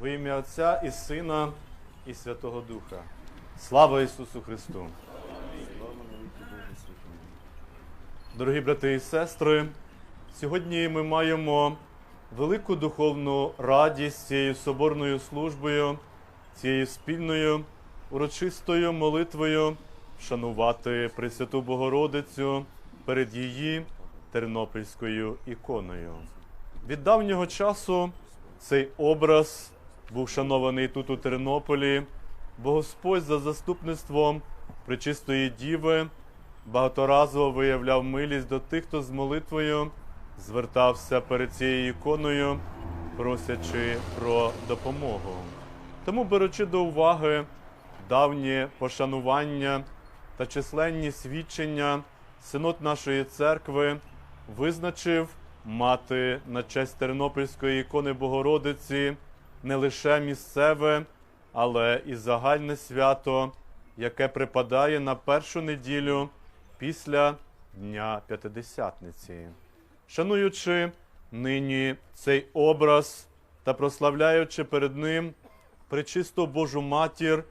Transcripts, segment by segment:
Во ім'я Отця і Сина, і Святого Духа. Слава Ісусу Христу! Дорогі брати і сестри, сьогодні ми маємо велику духовну радість цією соборною службою, цією спільною урочистою молитвою вшанувати Пресвяту Богородицю перед її тернопільською іконою. Від давнього часу цей образ був шанований тут у Тернополі, бо Господь за заступництвом Пречистої Діви багаторазово виявляв милість до тих, хто з молитвою звертався перед цією іконою, просячи про допомогу. Тому, беручи до уваги давнє пошанування та численні свідчення, синод нашої церкви визначив мати на честь Тернопільської ікони Богородиці не лише місцеве, але і загальне свято, яке припадає на першу неділю після Дня П'ятидесятниці. Шануючи нині цей образ та прославляючи перед ним пречисту Божу матір,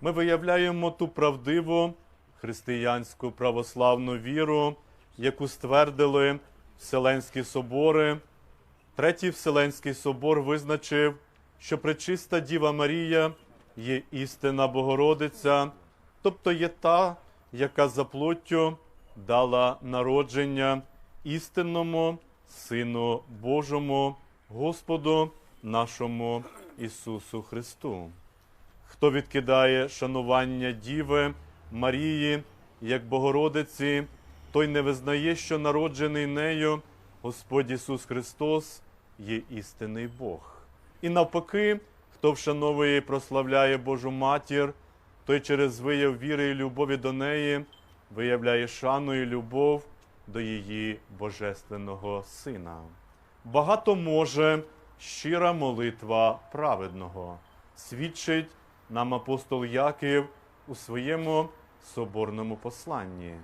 ми виявляємо ту правдиву християнську православну віру, яку ствердили Вселенські собори. Третій Вселенський собор визначив, що пречиста Діва Марія є істина Богородиця, тобто є та, яка за плоттю дала народження істинному Сину Божому, Господу нашому Ісусу Христу. Хто відкидає шанування Діви Марії як Богородиці, той не визнає, що народжений нею Господь Ісус Христос є істинний Бог. І навпаки, хто вшановує і прославляє Божу матір, той через вияв віри і любові до неї виявляє шану і любов до її Божественного Сина. Багато може щира молитва праведного, свідчить нам апостол Яків у своєму соборному посланні.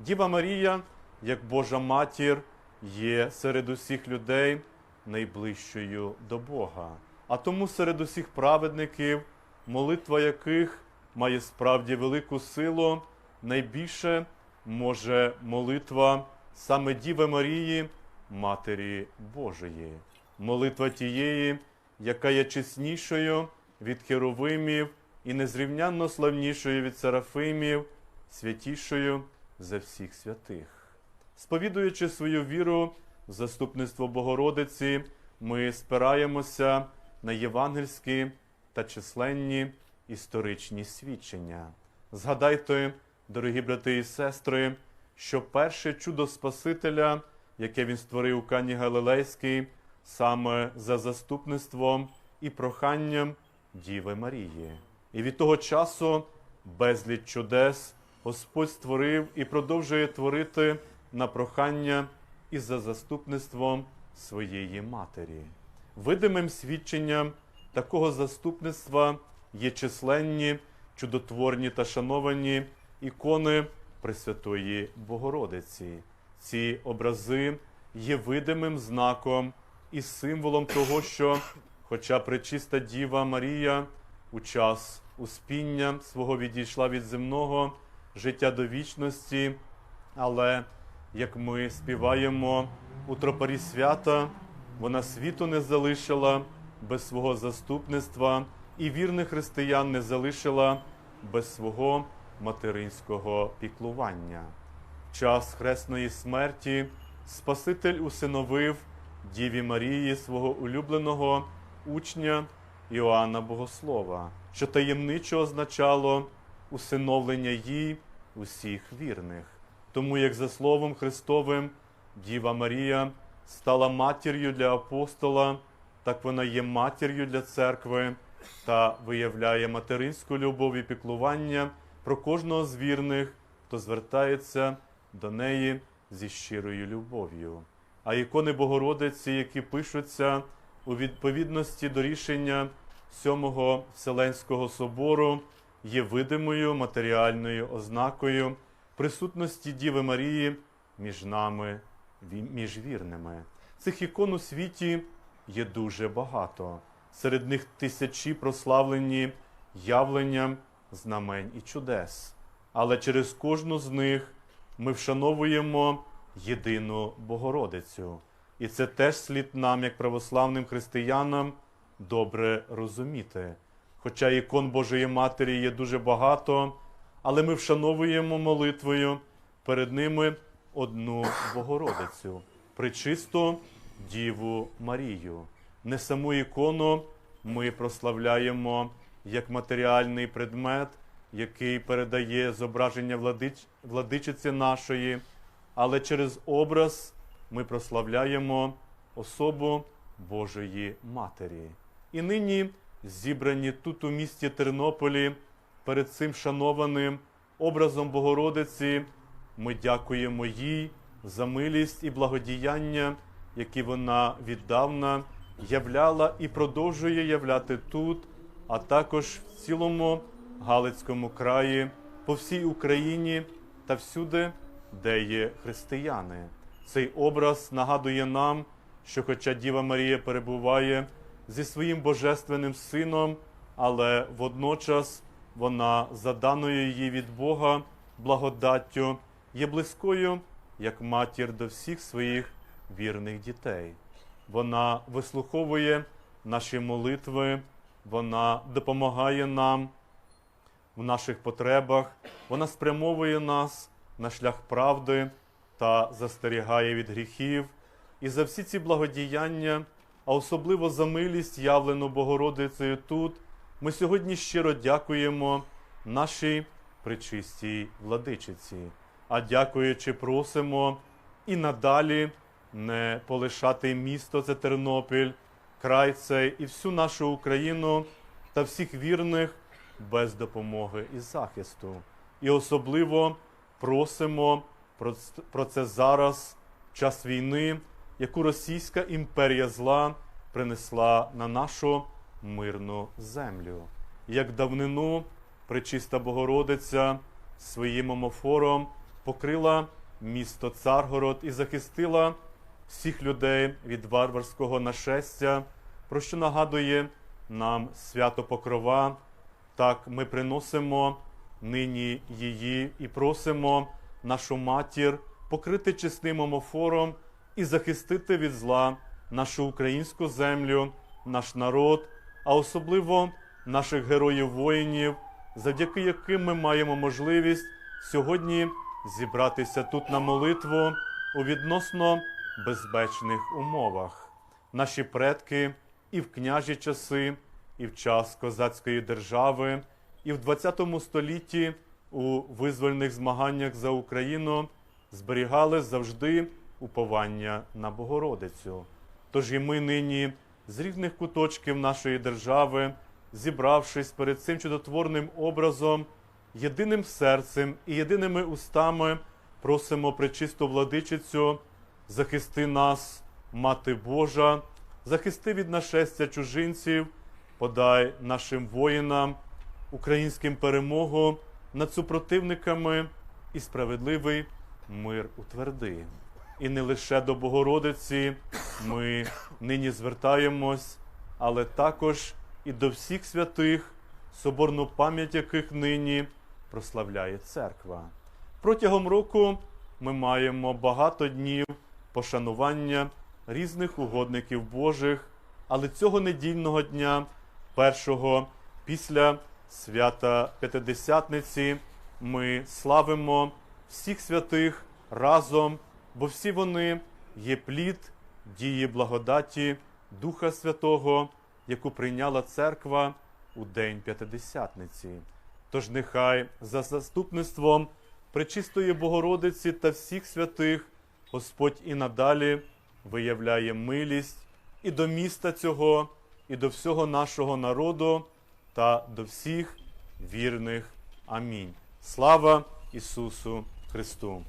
Діва Марія, як Божа матір, є серед усіх людей найближчою до Бога. А тому серед усіх праведників, молитва яких має справді велику силу, найбільше може молитва саме Діви Марії, Матері Божої, молитва тієї, яка є чеснішою від херовимів і незрівнянно славнішою від серафимів, святішою за всіх святих. Сповідуючи свою віру заступництво Богородиці, ми спираємося на євангельські та численні історичні свідчення. Згадайте, дорогі брати і сестри, що перше чудо Спасителя, яке він створив у Кані Галилейській, саме за заступництвом і проханням Діви Марії. І від того часу безліч чудес Господь створив і продовжує творити на прохання і за заступництвом своєї матері. Видимим свідченням такого заступництва є численні, чудотворні та шановані ікони Пресвятої Богородиці. Ці образи є видимим знаком і символом того, що, хоча пречиста Діва Марія у час успіння свого відійшла від земного життя до вічності, але як ми співаємо у тропарі свята, вона світу не залишила без свого заступництва і вірних християн не залишила без свого материнського піклування. В час хресної смерті Спаситель усиновив Діві Марії свого улюбленого учня Іоанна Богослова, що таємничо означало усиновлення їй усіх вірних. Тому, як за Словом Христовим, Діва Марія стала матір'ю для апостола, так вона є матір'ю для церкви та виявляє материнську любов і піклування про кожного з вірних, хто звертається до неї зі щирою любов'ю. А ікони Богородиці, які пишуться у відповідності до рішення Сьомого Вселенського собору, є видимою матеріальною ознакою присутності Діви Марії між нами, між вірними. Цих ікон у світі є дуже багато. серед них тисячі прославлені явленням знамень і чудес. Але через кожну з них ми вшановуємо єдину Богородицю. І це теж слід нам, як православним християнам, добре розуміти. Хоча ікон Божої Матері є дуже багато, але ми вшановуємо молитвою перед ними одну Богородицю, причисту Діву Марію. Не саму ікону ми прославляємо як матеріальний предмет, який передає зображення владич... владичиці нашої, але через образ ми прославляємо особу Божої Матері. І нині зібрані тут у місті Тернополі перед цим шанованим образом Богородиці, ми дякуємо їй за милість і благодіяння, які вона віддавна являла і продовжує являти тут, а також в цілому Галицькому краї, по всій Україні та всюди, де є християни. Цей образ нагадує нам, що, хоча Діва Марія перебуває зі своїм божественним сином, але водночас вона, за даною її від Бога, благодаттю, є близькою, як матір до всіх своїх вірних дітей. Вона вислуховує наші молитви, вона допомагає нам в наших потребах, вона спрямовує нас на шлях правди та застерігає від гріхів. І за всі ці благодіяння, а особливо за милість, явлену Богородицею тут, ми сьогодні щиро дякуємо нашій пречистій владичиці. А дякуючи, просимо і надалі не полишати місто це Тернопіль, край цей і всю нашу Україну та всіх вірних без допомоги і захисту. І особливо просимо про це зараз, час війни, яку Російська імперія зла принесла на нашу мирну землю. Як давнину Пречиста Богородиця своїм омофором покрила місто Царгород і захистила всіх людей від варварського нашестя, про що нагадує нам свято Покрова. Так ми приносимо нині її і просимо нашу матір покрити чесним омофором і захистити від зла нашу українську землю, наш народ, а особливо наших героїв-воїнів, завдяки яким ми маємо можливість сьогодні зібратися тут на молитву у відносно безпечних умовах. Наші предки і в княжі часи, і в час козацької держави, і в 20 столітті у визвольних змаганнях за Україну зберігали завжди уповання на Богородицю. Тож і ми нині з різних куточків нашої держави, зібравшись перед цим чудотворним образом, єдиним серцем і єдиними устами просимо пречисту владичицю, захисти нас, Мати Божа, захисти від нашестя чужинців, подай нашим воїнам, українським перемогу над супротивниками і справедливий мир утверди. І не лише до Богородиці ми нині звертаємось, але також і до всіх святих, соборну пам'ять яких нині прославляє церква. Протягом року ми маємо багато днів пошанування різних угодників Божих, але цього недільного дня, першого після свята П'ятидесятниці, ми славимо всіх святих разом, бо всі вони є плід дії благодаті Духа Святого, яку прийняла церква у День П'ятидесятниці. Тож нехай за заступництвом Пречистої Богородиці та всіх святих Господь і надалі виявляє милість і до міста цього, і до всього нашого народу та до всіх вірних. Амінь. Слава Ісусу Христу!